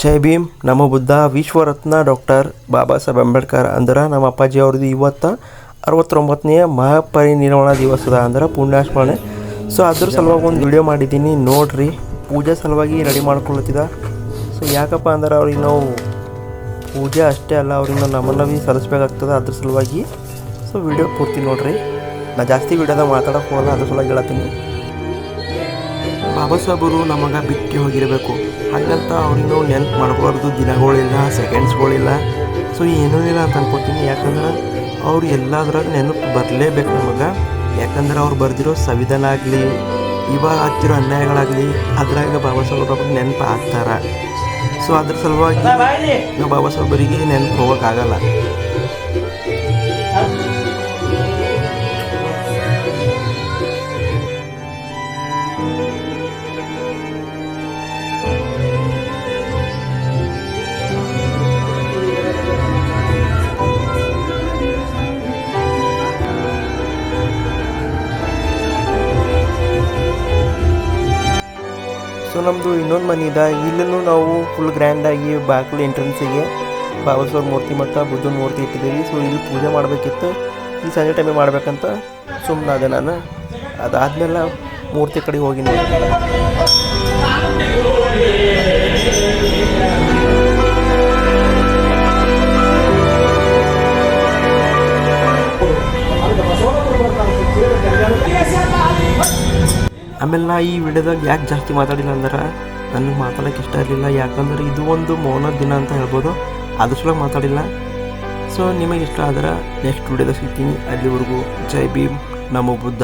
ಜೈ ಭೀಮ್. ನಮ್ಮ ಬುದ್ಧ ವಿಶ್ವರತ್ನ ಡಾಕ್ಟರ್ ಬಾಬಾ ಸಾಹೇಬ್ ಅಂಬೇಡ್ಕರ್ ಅಂದ್ರೆ ನಮ್ಮ ಅಪ್ಪಾಜಿ ಅವ್ರದ್ದು ಇವತ್ತು ಅರವತ್ತೊಂಬತ್ತನೆಯ ಮಹಾಪರಿನಿರ್ವಾಣ ದಿವಸದ ಅಂದ್ರೆ ಪುಣ್ಯಾಸ್ಮರಣೆ ಸೊ ಅದ್ರ ಸಲುವಾಗಿ ಒಂದು ವಿಡಿಯೋ ಮಾಡಿದ್ದೀನಿ. ನೋಡ್ರಿ, ಪೂಜೆ ಸಲುವಾಗಿ ರೆಡಿ ಮಾಡ್ಕೊಳ್ತಿದ್ದ ಸೊ ಯಾಕಪ್ಪ ಅಂದ್ರೆ ಅವ್ರಿಗೆ ನಾವು ಪೂಜೆ ಅಷ್ಟೇ ಅಲ್ಲ, ಅವ್ರಿಗೆ ನಮ್ಮನ್ನ ಭೀ ಸಲ್ಲಿಸ್ಬೇಕಾಗ್ತದೆ ಅದ್ರ ಸಲುವಾಗಿ. ಸೊ ವಿಡಿಯೋ ಪೂರ್ತಿ ನೋಡ್ರಿ. ನಾ ಜಾಸ್ತಿ ವಿಡಿಯೋದಾಗ ಮಾತಾಡೋಕೆ ಹೋಗಲ್ಲ, ಅದ್ರ ಸಲುವಾಗಿ ಹೇಳತ್ತೀನಿ ಬಾಬಾ ಸಾಹೇಬರು ನಮಗೆ ಬಿಕ್ಕಿ ಹೋಗಿರಬೇಕು. ಹಾಗಂತ ಅವ್ರಿಗೆ ನೆನಪು ಮಾಡಬಾರ್ದು ದಿನಗಳಿಲ್ಲ ಸೆಕೆಂಡ್ಸ್ಗಳಿಲ್ಲ. ಸೊ ಏನೂ ಇಲ್ಲ ಅಂತ ಅನ್ಕೋತೀನಿ. ಯಾಕಂದ್ರೆ ಅವ್ರು ಎಲ್ಲದ್ರಾಗ ನೆನಪು ಬರಲೇಬೇಕು ನಮಗೆ. ಯಾಕಂದ್ರೆ ಅವ್ರು ಬರೆದಿರೋ ಸಂವಿಧಾನ ಆಗಲಿ ಇವಾಗ ಆಗ್ತಿರೋ ಅನ್ಯಾಯಗಳಾಗಲಿ ಅದ್ರಾಗ ಬಾಬಾ ಸಾಹೇಬ್ರ ಬಗ್ಗೆ ನೆನಪು ಆಗ್ತಾರೆ. ಸೊ ಅದ್ರ ಸಲುವಾಗಿ ನಾವು ಬಾಬಾ ಸಾಹೇಬರಿಗೆ ನೆನಪು ಹೋಗೋಕ್ಕಾಗಲ್ಲ. ಸೊ ನಮ್ಮದು ಇನ್ನೊಂದು ಮನೆ ಇದೆ. ಇಲ್ಲೂ ನಾವು ಫುಲ್ ಗ್ರ್ಯಾಂಡಾಗಿ ಬಾಗಿಲು ಎಂಟ್ರೆನ್ಸಿಗೆ ಬಾಬಸ್ವರ ಮೂರ್ತಿ ಮತ್ತು ಬುದ್ಧನ ಮೂರ್ತಿ ಇಟ್ಟಿದ್ದೀವಿ. ಸೊ ಇಲ್ಲಿ ಪೂಜೆ ಮಾಡಬೇಕಿತ್ತು. ಈ ಸಂಜೆ ಟೈಮಿಗೆ ಮಾಡಬೇಕಂತ ಸುಮ್ಮನೆ ಅದೇ ನಾನು. ಅದಾದ್ಮೇಲೆ ಮೂರ್ತಿ ಕಡೆ ಹೋಗಿನಿ ಆಮೇಲೆ ನಾ ಈ ವಿಡಿಯೋದಾಗ ಯಾಕೆ ಜಾಸ್ತಿ ಮಾತಾಡಿಲ್ಲ ಅಂದ್ರೆ, ನನಗೆ ಮಾತಾಡೋಕೆ ಇಷ್ಟ ಇರಲಿಲ್ಲ. ಯಾಕಂದ್ರೆ ಇದು ಒಂದು ಮೌನ ದಿನ ಅಂತ ಹೇಳ್ಬೋದು. ಅದ್ರ ಸಲ ಮಾತಾಡಿಲ್ಲ. ಸೊ ನಿಮಗೆ ಇಷ್ಟ ಆದ್ರೆ ನೆಕ್ಸ್ಟ್ ವಿಡಿಯೋದಾಗ ಸಿಗ್ತೀನಿ. ಅಲ್ಲಿವರೆಗೂ ಜೈ ಭೀಮ್. ನಮ್ಮ ಬುದ್ಧ.